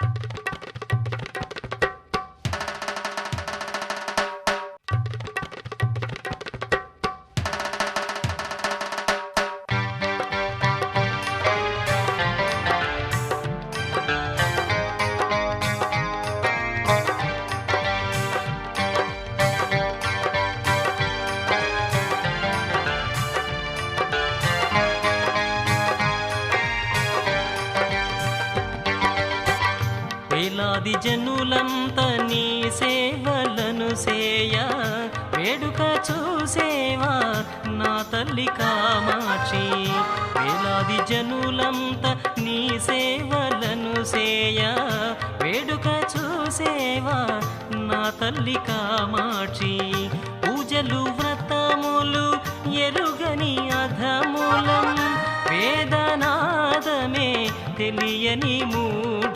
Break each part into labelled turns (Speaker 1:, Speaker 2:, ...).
Speaker 1: you ఆది జనులంత నీ సేవలను సేయ వేడుక చూసేవా నా తల్లి కామాక్షి? వేలాది జనులంత నీ సేవలను సేయ వేడుక చూసేవా నా తల్లి కామాక్షి? పూజలు వ్రతములు ఎరుగని అధములం వేదనాదమే తెలియని మూడు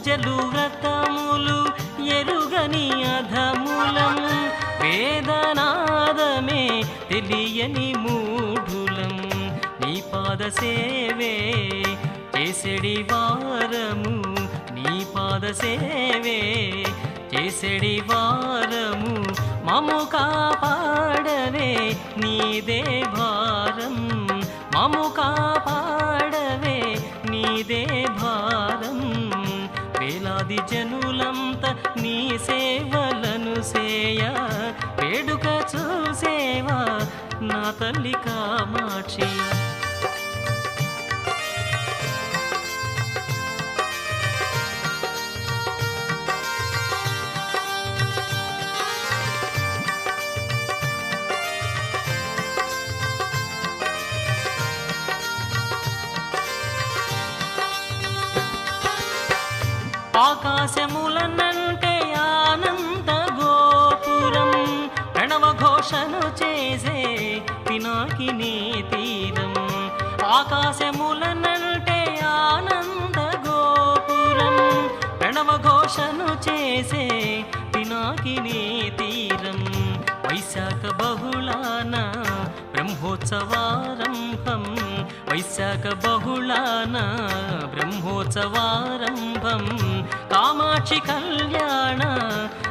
Speaker 1: పూజలు వ్రతములు ఎరుగని అధములం వేదనాదమే తెలియని మూఢులం. నీ పాద సేవే చేసెడి వారము నీ పాద సేవే చేసెడి వారము. మము కాపాడవే నీదే భారం వేలాది జనులంత నీ సేవలను సేయ వేడుక చూసేవా నా తల్లి కామాక్షి? ఆకాశములనంటే ఆనంద గోపురం ప్రణవ ఘోషను చేసే పినాకిని తీరం. ఆకాశములనంటే ఆనంద గోపురం ప్రణవ ఘోషను చేసే పినాకిని తీరం. వైశాఖ బహుళాన బ్రహ్మోత్సవారంభం. వైశాఖ బహుళాన బ్రహ్మోత్సవారంభం. కామాక్షి కళ్యాణ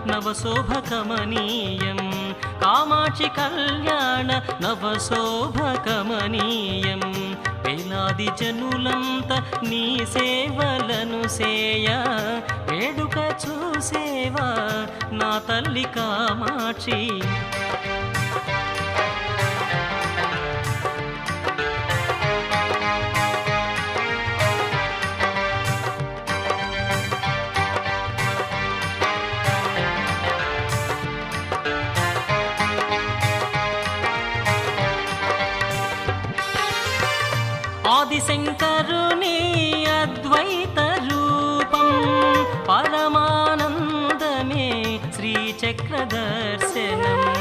Speaker 1: నవశోభకమనీయం. కామాక్షి కళ్యాణ నవశోభకమనీయం. వేలాది జనులంత నీ సేవలను సేయా వేడుక చూసేవా నా తల్లి కామాక్షి? ఆదిశంకరుని దర్శనం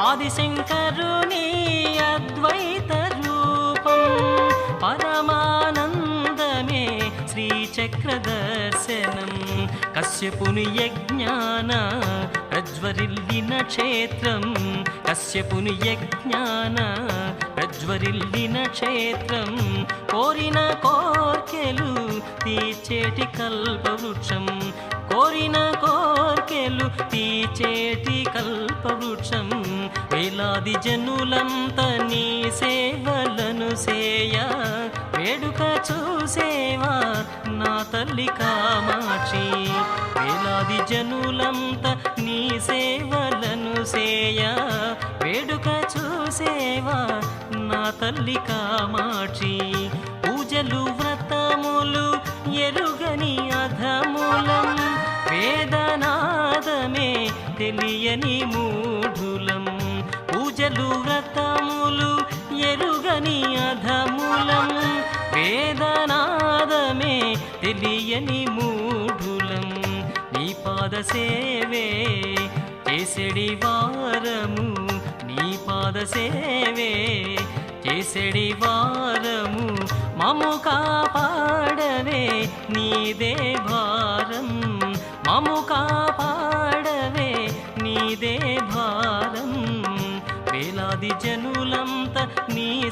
Speaker 1: ఆదిశంకరుని అద్వైత రూపం. పరమానందమే శ్రీచక్ర దర్శనం. కశ్యపుని యజ్ఞాన ప్రజ్వరిల్లిన క్షేత్రం. కశ్యపుని యజ్ఞాన ప్రజ్వరిల్లిన క్షేత్రం. కోరిన కోర్కెలు తీర్చేటి కల్పవృక్షం. కోరిన కోర్కెలు తీచేటి కల్పవృక్షం. వేలాది జనులంత నీ సేవలను సేయ. వేడుక చూసేవా నా తల్లి కామాక్షి. వేలాది జనులంత నీ సేవలను సేయ. వేడుక చూసేవా నా తల్లి కామాక్షి. పూజలు వ్రతములు ఎరుగని అధములం వేదనాదమే తెలియని మూఢులం. పూజలు వ్రతములు ఎరుగని అధములం వేదనాదమే తెలియని మూఢులం. నీ పాద సేవే చేసెడి వారము నీ పాద సేవే చేసెడి వారము. మము కాపాడవే నీదే భారం. మము కాపాడవే నీదే భారం. వేలాది జనులంత నీ